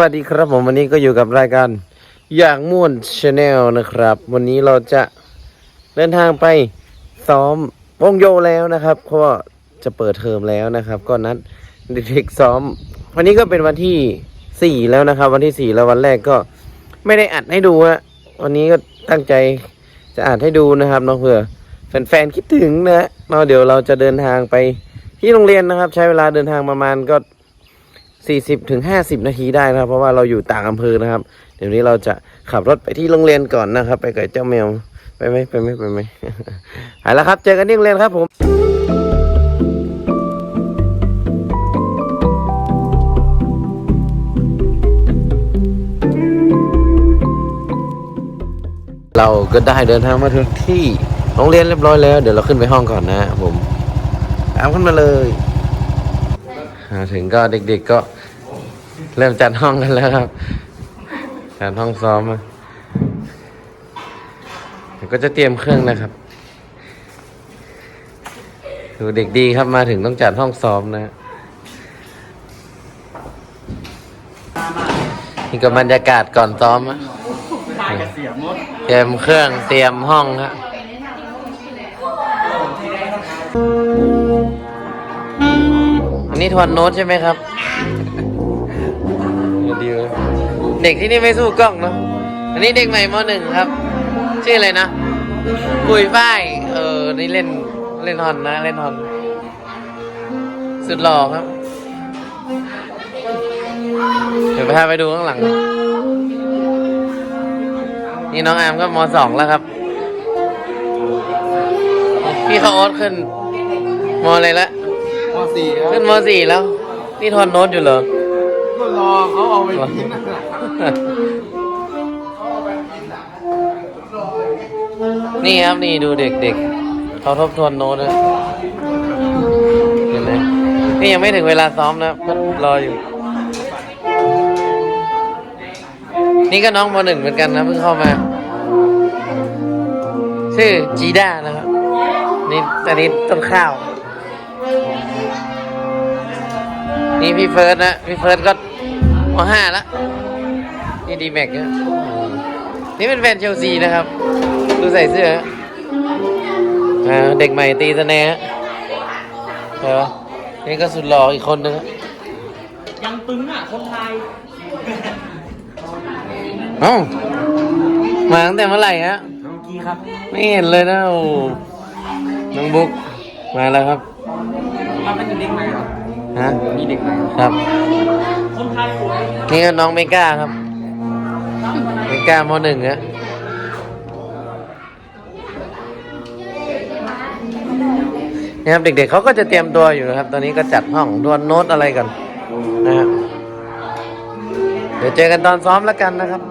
วัสดีครับผมวันนี้ก็อยู่กับรายการอย่างม่วนชาแนลนะครับ วันนี้เราจะเดินทางไปซ้อมวงโยแล้วนะครับ เพราะว่าจะเปิดเทอมแล้วนะครับ ก็นัดเด็กๆซ้อม วันนี้ก็เป็นวันที่สี่แล้วนะครับ วันที่สี่แล้ววันแรกก็ไม่ได้อัดให้ดูฮะวันนี้ก็ตั้งใจจะอัดให้ดูนะครับเนาะเผื่อแฟนๆคิดถึงนะเนาเดี๋ยวเราจะเดินทางไปที่โรงเรียนนะครับ ใช้เวลาเดินทางประมาณก็ 40ถึง50นาทีได้นะครับ เพราะว่าเราอยู่ต่างอำเภอนะครับ เดี๋ยวนี้เราจะขับรถไปที่โรงเรียนก่อนนะครับ ไปกับเจ้าแมวไปไหมไปไหมไปไหมไปแล้วครับ เจอกันที่โรงเรียนครับผมเราก็ได้เดินทางมาถึงที่โรงเรียนเรียบร้อยแล้ว เดี๋ยวเราขึ้นไปห้องก่อนนะครับผมตามขึ้นมาเลย มาถึงก็เด็กๆก็เริ่มจัดห้องกันแล้วครับ จัดห้องซ้อมอะเดี๋ยวก็จะเตรียมเครื่องนะครับ ดูเด็กดีครับมาถึงต้องจัดห้องซ้อมนะ นี่ก็บรรยากาศก่อนซ้อมอะเตรียมเครื่องเตรียมห้องครับ นนี้ทวนโน้ตใช่ไหมครับ ดีเลยเด็กที่นี่ไม่สู้กล้องเนาะ อันนี้เด็กใหม่มหนึ่งครับ ชื่ออะไรนะปุยฝ้าย เออ นี่เล่นเล่นฮอนนะ เล่นฮอน สุดหล่อครับ เดี๋ยวไปพาไปดูข้างหลัง นี่น้องอามก็มสองแล้วครับ พี่เขาโอ๊ตขึ้นมอะไรละม สี่ครับขึ้นมสี่แล้ว นี่ทอนโน้ตอยู่เหรอ ก็รอเขาเอาไปกินนะนี่ครับนี่ดูเด็กๆเขาทบทวนโน้ตนะเห็นไหมนี่ยังไม่ถึงเวลาซ้อมนะก็รออยู่ นี่ก็น้องมหนึ่งเหมือนกันนะเพิ่งเข้ามา ชื่อจีด้านะครับนี่อันนี้ต้นข้าว นี่พี่เฟิร์สนะ พี่เฟิร์สก็มห้าแล้วนี่ดีแม็กนะนี่เป็นแฟนเชลซีนะครับ ดูใส่เสื้อฮะอ่าเด็กใหม่ตีสแนฮะเห็นปะนี่ก็สุดหล่ออีกคนนึงฮะยังตึงอะ คนไทย เอ้า มาตั้งแต่เมื่อไหร่ฮะเมื่อกี้ครับ ไม่เห็นเลยนะโอ้น้องบุ๊กมาแล้วครับมันเป็นเด็กใหม่ครับ ฮะมีเด็กใหม่ครับนี่ก็น้องเมก้าครับ เมก้ามหนึ่งฮะนี่ครับเด็กๆเขาก็จะเตรียมตัวอยู่นะครับ ตอนนี้ก็จัดห้องดวนโน้ตอะไรกันนะฮะเดี๋ยวเจอกันตอนซ้อมแล้วกันนะครับ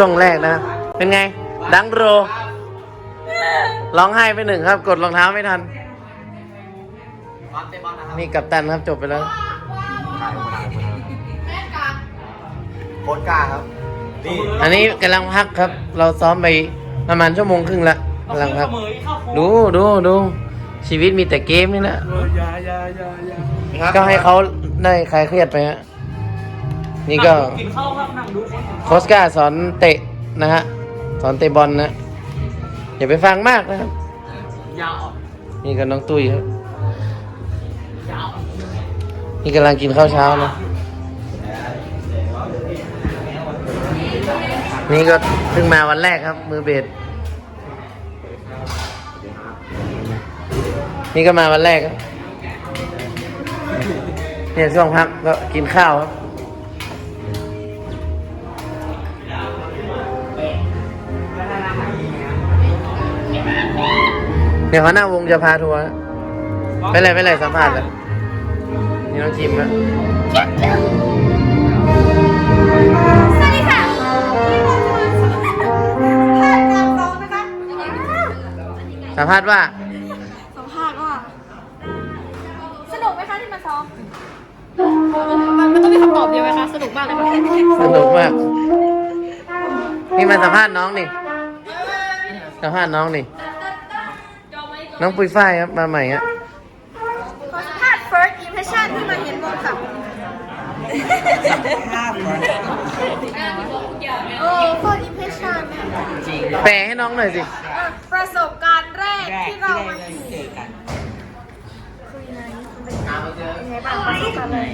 ช่วงแรกนะ เป็นไง ดังโร ร้องไห้ไปหนึ่งครับ กดรองเท้าไม่ทัน นี่กับตันครับจบไปแล้วโคตรกล้าครับ นี่อันนี้กำลังพักครับ เราซ้อมไปประมาณชั่วโมงครึ่งละกำลังพัก ดูดูดูชีวิตมีแต่เกมนี่นะเอออยาอยาอยาอยาก็ให้เขาได้คลายเครียดไปฮะ นี่ก็กินข้าวครับนั่งดูคนกินโคสกาสอนเตะนะฮะ สอนเตะบอลนะ อย่าไปฟังมากนะครับยาวนี่ก็น้องตุ้ยครับนี่กำลังกินข้าวเช้านะ นี่ก็เพิ่งมาวันแรกครับ มือเบสนี่ก็มาวันแรกครับเนี่ยช่วงพักก็กินข้าวครับ เดี๋ยวเขาหน้าวงจะพาทัวร์นะไปเลยไปเลยสัมภาษณ์เลยนี่น้องจิมนะสวัสดีค่ะนี่เราจะมาสัมภาษณ์การซ้อมนะคะสัมภาษณ์ว่า สัมภาษณ์ว่า สนุกไหมคะที่มาซ้อมมันมันต้องมีคำตอบเดียวไหมคะ สนุกมากเลยค่ะสนุกมาก นี่มาสัมภาษณ์น้องนี่ สัมภาษณ์น้องนี่ น้องปุยฝ้ายครับมาใหม่ฮะขอสัมภาษณ์ first impression ที่มาเห็นวงค่ะโอ้ first impression แปลให้น้องหน่อยสิ เอ่อประสบการณ์แรกที่เรามาเห็นคือยังไงเป็นยังไงบ้างประสบการณ์แรก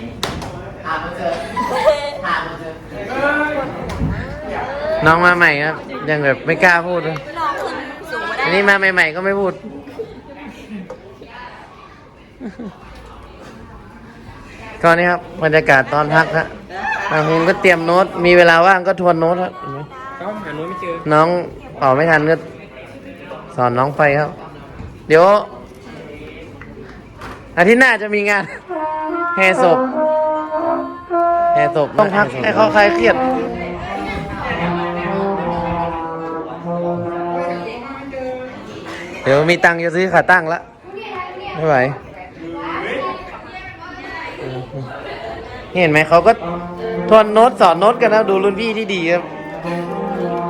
น้องมาใหม่ครับ ยังแบบไม่กล้าพูดเลยน้องขึ้นสูงมาได้อันนี้มาใหม่ ๆ ก็ไม่พูด ก็นี่ครับบรรยากาศตอนพักฮะบางคนก็เตรียมโน้ต มีเวลาว่างก็ทวนโน้ตครับเห็นไหมเขาหาโน้ตไม่เจอ น้องเป่าไม่ทันก็สอนน้องไปครับ เดี๋ยว อาทิตย์หน้าจะมีงาน แห่ศพแห่ศพต้องพักให้เขาคลายเครียด เดี๋ยวมีตังค์จะซื้อขาตั้งละไม่ไหวนี่ เห็นไหมเขาก็ทวนโน้ตสอนโน้ตกันนะดูรุ่นพี่ที่ดีครับ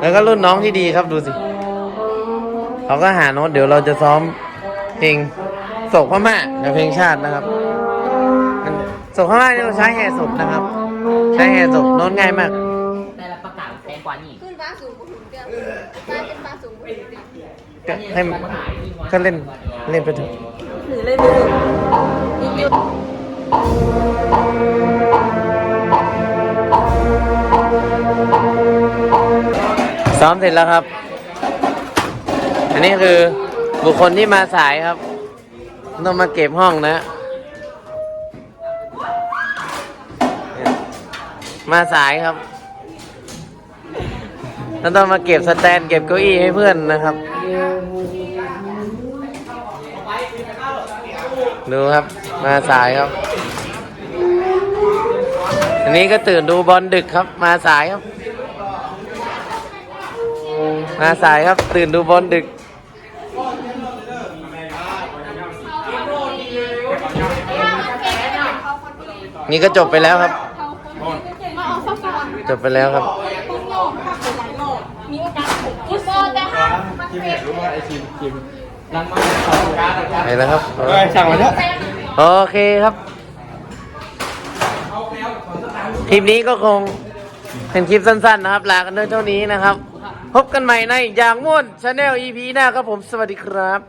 แล้วก็รุ่นน้องที่ดีครับดูสิเขาก็หาโน้ตเดี๋ยวเราจะซ้อมเพลงโศกพม่ากับเพลงชาตินะครับโศกพม่าเนี่ยเราใช้แห่ศพนะครับ ใช้แห่ศพโน้ตง่ายมากแต่ละประกาศแพงกว่านี่ขึ้นฟ้าสูงกว่าหุ่นเตี้ยฟ้าเป็นฟ้าสูงกว่าหุ่นเตี้ยก็ให้มันก็เล่นเล่นไปเถอะหรือเล่นไม่ถึงหยุด ซ้อมเสร็จแล้วครับ อันนี้คือบุคคลที่มาสายครับ ต้องมาเก็บห้องนะ มาสายครับแล้วต้องมาเก็บสแตนเก็บเก้าอี้ให้เพื่อนนะครับ ดูครับ มาสายครับ อันนี้ก็ตื่นดูบอลดึกครับ มาสายครับ มาสายครับ ตื่นดูบอลดึก นี่ก็จบไปแล้วครับ จบไปแล้วครับฟุตบอลแต่ห้ามมันเป็นไปแล้วครับสั่งมาเถอะโอเคครับ คลิปนี้ก็คงเป็นคลิปสั้นๆนะครับ ลากันด้วยเท่านี้นะครับ พบกันใหม่ในอย่างม่วนชาแนล EP หน้าครับผม สวัสดีครับ